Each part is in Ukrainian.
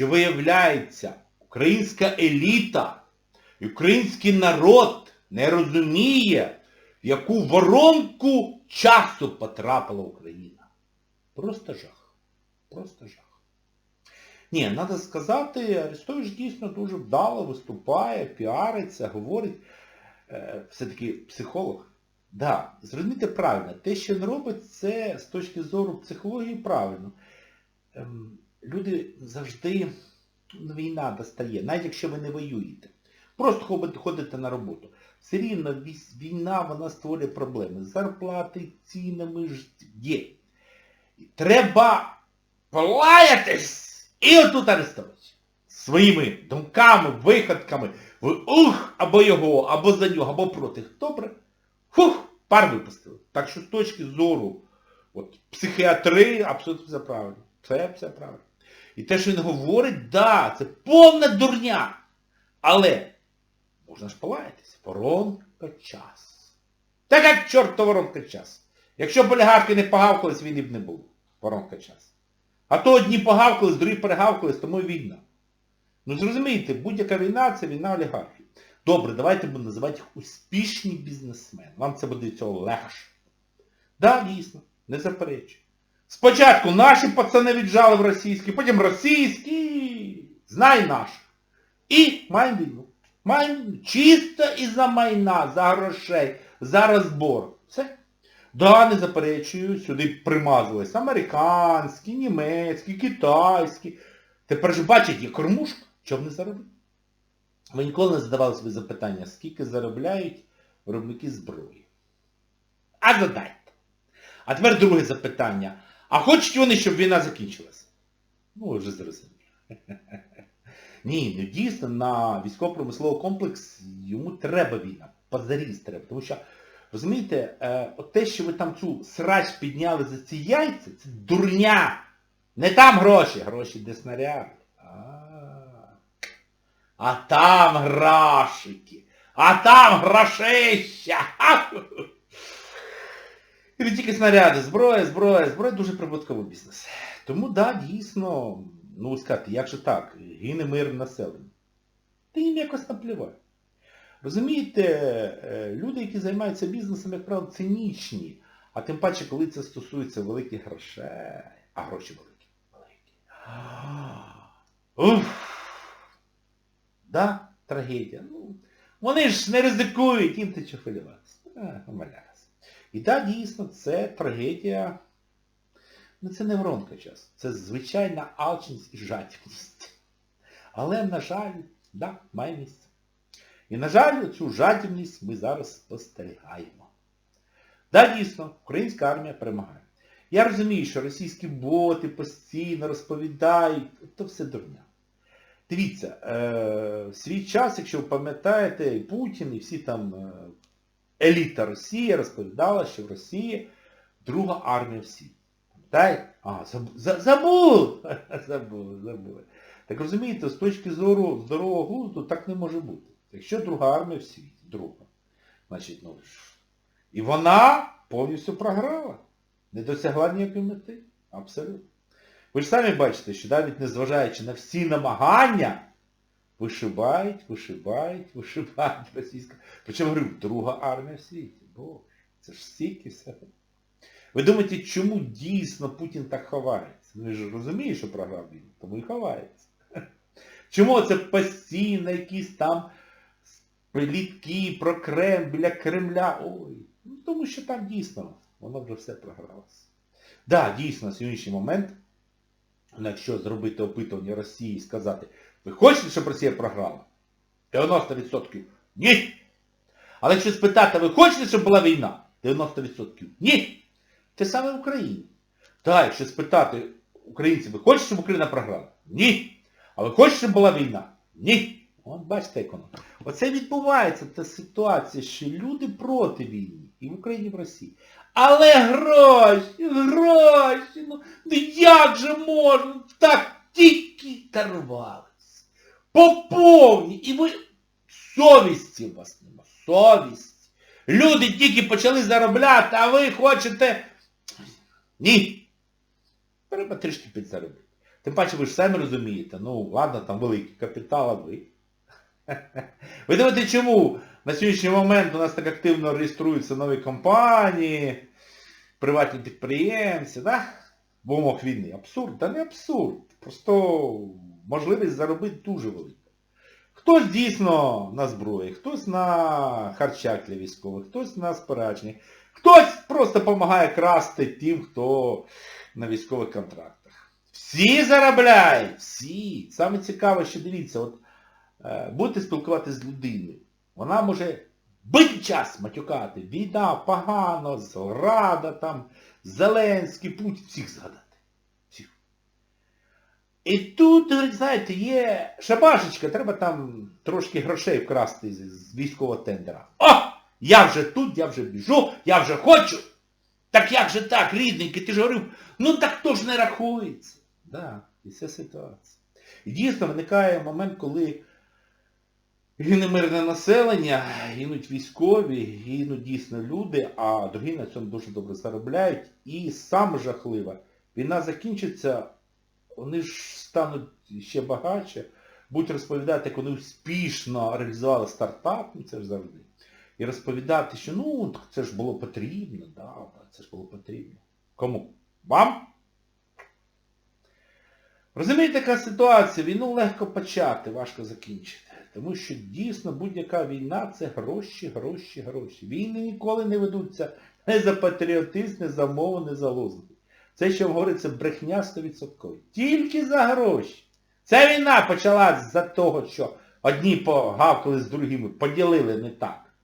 що виявляється, українська еліта український народ не розуміє, в яку воронку часу потрапила Україна. Просто жах. Просто жах. Ні, треба сказати, Арестович дійсно дуже вдало виступає, піариться, говорить. Е, все-таки психолог. Да, зрозумійте правильно, те, що він робить, це з точки зору психології правильно. Люди завжди, ну, війна достає, навіть якщо ви не воюєте. Просто ходите- ходите на роботу. Все рівно війна, вона створює проблеми. Зарплати, цінами ж є. Треба полаятись і отут Арестович. Своїми думками, виходками, ви ух, або його, або за нього, або проти. Добре. Фух, пар випустили. Так що з точки зору от, психіатри абсолютно все правильно. Це все правильно. І те, що він говорить, да, це повна дурня. Але можна ж полаятися. Воронка час. Так як чорт воронка час. Якщо б олігархи не погавкались, війни б не було. Воронка час. А то одні погавкались, другі перегавкались, тому і війна. Ну зрозумієте, будь-яка війна це війна олігархів. Добре, давайте будемо називати їх успішні бізнесмени. Вам це буде цього легше. Так, да, дійсно, не заперечую. Спочатку наші пацани віджали в російські, потім російські, знай наших. І маємо війну. Маємо чисто із-за майна, за грошей, за розбор. Все. Да, не заперечую, сюди примазались американські, німецькі, китайські. Тепер ж бачать, є кормушка, що вони заробляють. Ви ніколи не задавали собі запитання, скільки заробляють виробники зброї? А задайте. А тепер друге запитання. А хочуть вони, щоб війна закінчилася? Ну, вже зрозуміли. Ні, ну дійсно на військово-промисловий комплекс йому треба війна. Позаріз треба. Тому що, розумієте, е, от те, що ви там цю срач підняли за ці яйця, це дурня. Не там гроші, гроші де снаряди. А, а там грошики. А там грошища. І не тільки снаряди, зброя, зброя, зброя дуже прибутковий бізнес. Тому да, дійсно, ну сказати, як же так, гине мир населення. Та їм якось наплівати. Розумієте, е, люди, які займаються бізнесом, як правило, цинічні. А тим паче, коли це стосується великих грошей, а гроші великі. Великі. Уф. Да, трагедія. Ну, вони ж не ризикують, їм ти чого хвилюватися. А, умиляюся. І так, дійсно, це трагедія. Ну це не воронка час. Це звичайна алчність і жадібність. Але, на жаль, да, має місце. І, на жаль, цю жадібність ми зараз спостерігаємо. Да, дійсно, українська армія перемагає. Я розумію, що російські боти постійно розповідають, то все дурня. Дивіться, е, в свій час, якщо ви пам'ятаєте, і Путін, і всі там е, еліта Росії розповідала, що в Росії друга армія в світі. Пам'ятаєте? А, заб- за- забув! Забув, забув. Так розумієте, з точки зору здорового глузду так не може бути. Якщо друга армія в світі, друга, значить, ну, і вона повністю програла. Не досягла ніякої мети. Абсолютно. Ви ж самі бачите, що навіть незважаючи на всі намагання, вишибають, вишибають, вишибають російська. Причому говорю, друга армія в світі. Боже, це ж стільки все. Ви думаєте, чому дійсно Путін так ховається? Він ж розуміє, що програв війну, тому і ховається. Чому це постійно якісь там плітки про Кремль, біля Кремля? Ой. Ну, тому що там дійсно воно вже все програлося. Так, да, дійсно, на сьогоднішній момент, ну, якщо зробити опитування Росії і сказати, ви хочете, щоб Росія програла? 90% ні. Але якщо спитати, ви хочете, щоб була війна? 90% ні. Те саме в Україні. Так, якщо спитати українців, ви хочете, щоб Україна програла? Ні. А ви хочете, щоб була війна? Ні. От бачите, як. Оце відбувається та ситуація, що люди проти війни. І в Україні, і в Росії. Але гроші, гроші, ну, ну як же можна? Так тільки Поповні. І ви совісті у вас нема. Совість. Люди тільки почали заробляти, а ви хочете... Ні. Треба трішки підзаробити. Тим паче ви ж самі розумієте, ну ладно, там великий капітал, а ви. Ви думаєте, чому на сьогоднішній момент у нас так активно реєструються нові компанії, приватні підприємці, да? в умовах війни? Абсурд? Та не абсурд. Просто можливість заробити дуже велика. Хтось дійсно на зброї, хтось на харчах для військових, хтось на спорядженні, хтось просто допомагає красти тим, хто на військових контрактах. Всі заробляють, всі. Саме цікаве, що дивіться, от е, будете спілкуватися з людиною. Вона може будь час матюкати. Війна, погано, зрада там, Зеленський, Путін, всіх згадати. І тут, говорить, знаєте, є шабашечка, треба там трошки грошей вкрасти з, військового тендера. О! Я вже тут, я вже біжу, я вже хочу. Так як же так, рідненький, ти ж говорив, ну так хто ж не рахується. Да, і це ситуація. І дійсно виникає момент, коли гине населення, гинуть військові, гинуть дійсно люди, а другі на цьому дуже добре заробляють. І саме жахливе, війна закінчиться, вони ж стануть ще багатше, будуть розповідати, як вони успішно реалізували стартап, ну це ж завжди. І розповідати, що ну, це ж було потрібно, да, це ж було потрібно. Кому? Вам? Розумієте, яка ситуація? Війну легко почати, важко закінчити. Тому що дійсно будь-яка війна це гроші, гроші, гроші. Війни ніколи не ведуться не за патріотизм, не за мову, не за лозунги. Це, що говориться, брехня 100%. Тільки за гроші. Ця війна почалась за того, що одні погавкали з другими, поділили не так.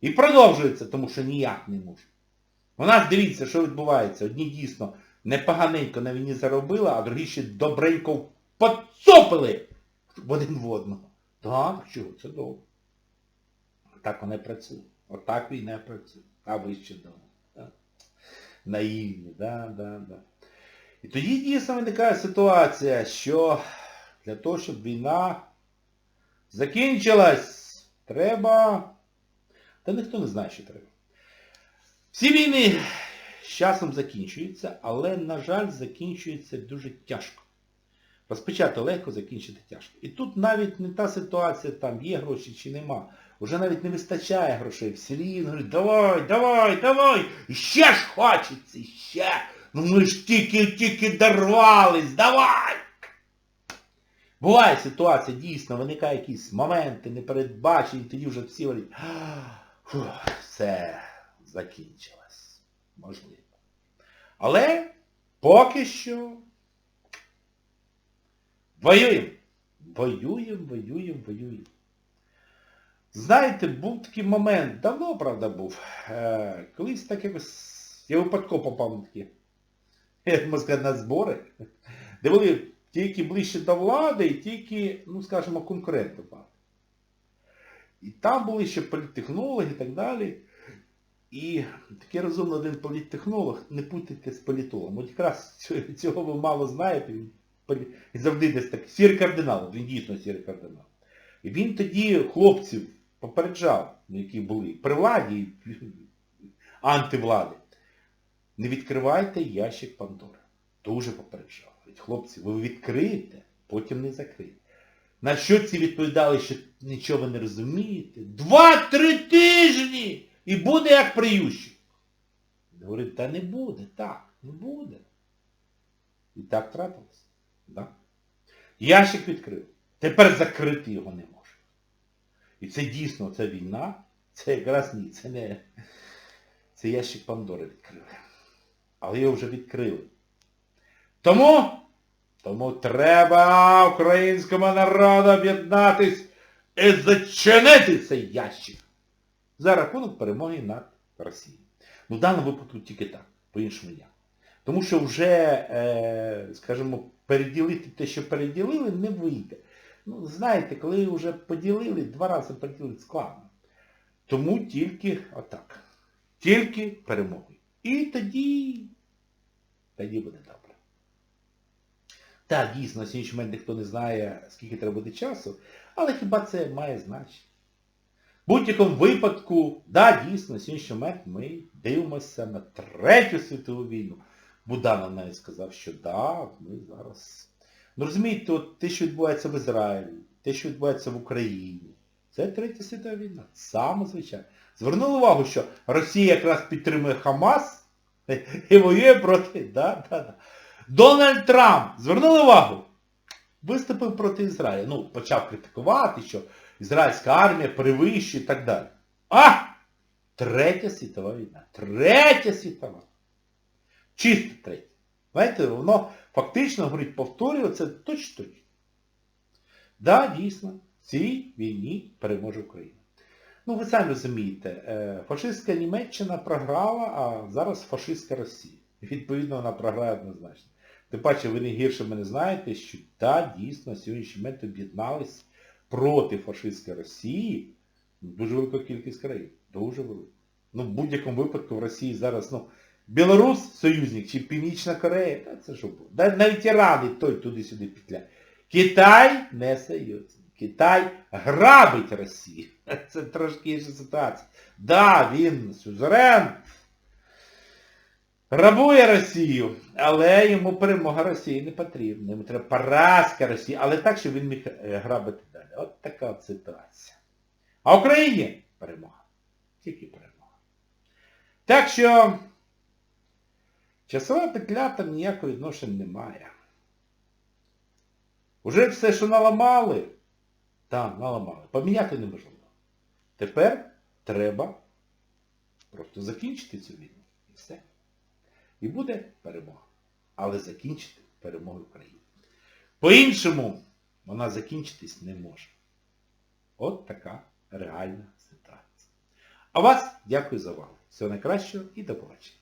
І продовжується, тому що ніяк не можуть. У нас дивіться, що відбувається. Одні дійсно непоганенько на війні заробили, а другі ще добренько поцопили один в одного. Так, чого, це добре. Так вона і працює. Отак війна працює. А ви ще думали. Наївні, да, да, да. І тоді дійсно виникає ситуація, що для того, щоб війна закінчилась, треба... Та ніхто не знає, що треба. Всі війни з часом закінчуються, але, на жаль, закінчуються дуже тяжко. Розпочати легко, закінчити тяжко. І тут навіть не та ситуація, там є гроші чи нема. Уже навіть не вистачає грошей. Всі рівно говорять, давай, давай, давай, ще ж хочеться, ще. Ну ми ж тільки-тільки дорвались, давай! Буває ситуація, дійсно, виникають якісь моменти непередбачені, тоді вже всі говорять, фу, все, закінчилось. Можливо. Але поки що воюємо. Воюємо, воюємо, воюємо. Знаєте, був такий момент, давно, правда, був. Е, колись так якось, я випадково попав на такі, як можна сказати, на збори, де були ті, які ближче до влади, і ті, які, ну, скажімо, конкуренти влади. І там були ще політтехнологи і так далі. І такий розумний один політтехнолог, не путайте з політологом. От якраз цього ви мало знаєте, він завжди десь так, сірий кардинал, він дійсно сірий кардинал. І він тоді хлопців попереджав, які були при владі і антивлади. Не відкривайте ящик Пандори. Дуже попереджав. Хлопці, ви відкриєте, потім не закриєте. На що ці відповідали, що нічого ви не розумієте? Два-три тижні! І буде як при Ющенку. Говорить, та не буде, так, не буде. І так трапилось. Да? Ящик відкрив. Тепер закрити його не може. І це дійсно, це війна, це якраз ні, це не... Це ящик Пандори відкрили. Але його вже відкрили. Тому, тому треба українському народу об'єднатись і зачинити цей ящик за рахунок перемоги над Росією. Ну в даному випадку тільки так, по-іншому ніяк. Тому що вже, е, скажімо, переділити те, що переділили, не вийде. Ну, знаєте, коли вже поділили, два рази поділити складно. Тому тільки отак. Тільки перемогою. І тоді, тоді буде добре. Так, дійсно, на сьогоднішній момент ніхто не знає, скільки треба буде часу, але хіба це має значення? В будь-якому випадку, да, дійсно, на сьогоднішній момент ми дивимося на Третю світову війну. Буданов навіть сказав, що да, ми зараз Ну розумієте, от те, що відбувається в Ізраїлі, те, що відбувається в Україні, це Третя світова війна. Саме звичайно. Звернули увагу, що Росія якраз підтримує Хамас і воює проти. Да, да, да. Дональд Трамп, звернули увагу, виступив проти Ізраїля. Ну, почав критикувати, що ізраїльська армія перевищує і так далі. А! Третя світова війна. Третя світова. Чисто третя. Знаєте, воно фактично говорить, повторює це точно. точно. Да, дійсно, в цій війні переможе Україна. Ну, ви самі розумієте, е, фашистська Німеччина програла, а зараз фашистська Росія. Відповідно, вона програє однозначно. Тим паче, ви не гірше мене знаєте, що та, дійсно, сьогоднішній момент об'єднались проти фашистської Росії дуже велика кількість країн. Дуже велика. Ну, в будь-якому випадку в Росії зараз, ну, Білорус союзник чи Північна Корея, та це що було. Навіть Іран і той туди-сюди петляє. Китай не союзник. Китай грабить Росію. Це трошки інша ситуація. Да, він сюзерен, грабує Росію, але йому перемога Росії не потрібна. Йому треба поразка Росії, але так, щоб він міг е, грабити далі. От така от ситуація. А Україні перемога. Тільки перемога. Так що часова петля там ніякого відношення немає. Уже все, що наламали, так, наламали. Поміняти неможливо. Тепер треба просто закінчити цю війну. І все. І буде перемога. Але закінчити перемогу України. По-іншому вона закінчитись не може. От така реальна ситуація. А вас дякую за увагу. Всього найкращого і до побачення.